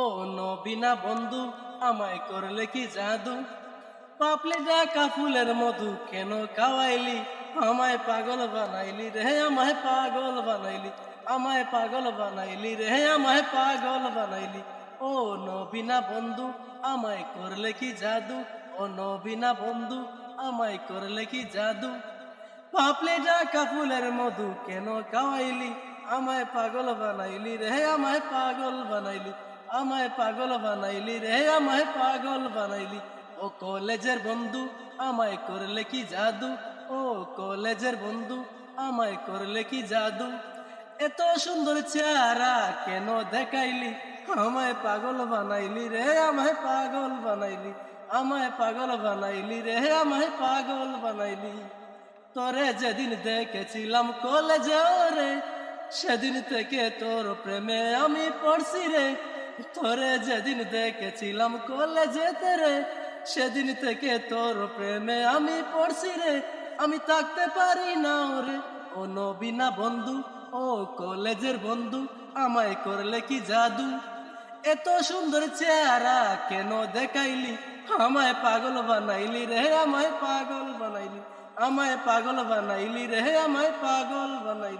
ও নবীনা বন্ধু, আমায় করলে কি জাদু? পাপলে ডাকা ফুলের মধু কেন কাওয়াইলি আমায় পাগল বানাইলি রে, আমায় পাগল বানাইলি। আমায় পাগল বানাইলি রে, আমায় পাগল বানাইলি। ও নবীনা বন্ধু, আমায় করলে কি জাদু? ও নবীনা বন্ধু, আমায় করলে কি জাদু? পাপলে ডাকা ফুলের মধু কেন কাওয়াইলি আমায় পাগল বানাইলি রে, আমায় পাগল বানাইলি। আমায় পাগল বানাইলি রে, আমায় পাগল বানাইলি। ও কলেজের বন্ধু, আমায় করলে কি জাদু? ও কলেজের বন্ধু, আমায় করলে কি জাদু? এত সুন্দর চেহারা কেন দেখাইলি? আমায় পাগল বানাইলি রে, আমায় পাগল বানাইলি। আমায় পাগল বানাইলি রে, আমায় পাগল বানাইলি। তোরে যেদিন দেখেছিলাম কলেজে রে, সেদিন থেকে তোর প্রেমে আমি পড়ছি রে। তোরে যেদিন দেখেছিলাম কলেজে রে সেদিন থেকে তোর প্রেমে আমি পড়ছি রে। আমি থাকতে পারি না রে ও নবীনা বন্ধু, ও কলেজের বন্ধু, আমায় করলে কি জাদু? এত সুন্দর চেহারা কেন দেখাইলি? আমায় পাগল বানাইলি রে, আমায় পাগল বানাইলি। আমায় পাগল বানাইলি রে, আমায় পাগল বানাইলি।